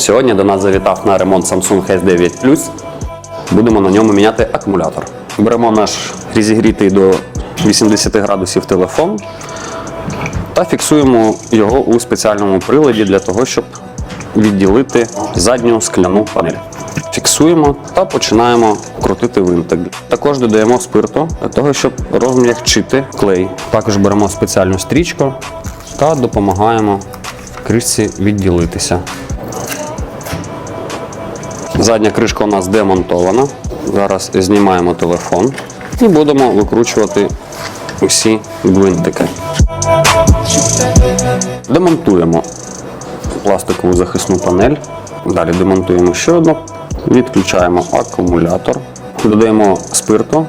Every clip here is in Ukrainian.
Сьогодні до нас завітав на ремонт Samsung S9 Plus. Будемо на ньому міняти акумулятор. Беремо наш розігрітий до 80 градусів телефон та фіксуємо його у спеціальному приладі для того, щоб відділити задню скляну панель. Фіксуємо та починаємо крутити винтик. Також додаємо спирту для того, щоб розм'якчити клей. Також беремо спеціальну стрічку та допомагаємо кришці відділитися. Задня кришка у нас демонтована. Зараз знімаємо телефон і будемо викручувати усі гвинтики. Демонтуємо пластикову захисну панель. Далі демонтуємо ще одну, відключаємо акумулятор, додаємо спирту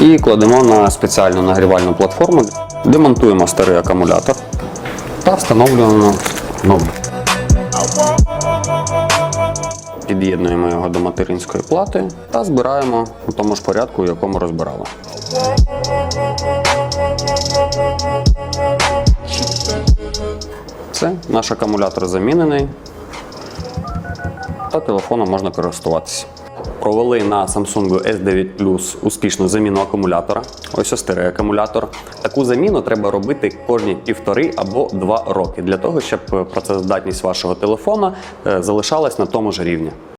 і кладемо на спеціальну нагрівальну платформу. Демонтуємо старий акумулятор та встановлюємо новий. Під'єднуємо його до материнської плати та збираємо у тому ж порядку, у якому розбирали. Все, наш акумулятор замінений. Та телефоном можна користуватися. Провели на Samsung S9 Plus успішну заміну акумулятора. Ось ось старий акумулятор. Таку заміну треба робити кожні півтори або два роки для того, щоб працездатність вашого телефона е, залишалась на тому ж рівні.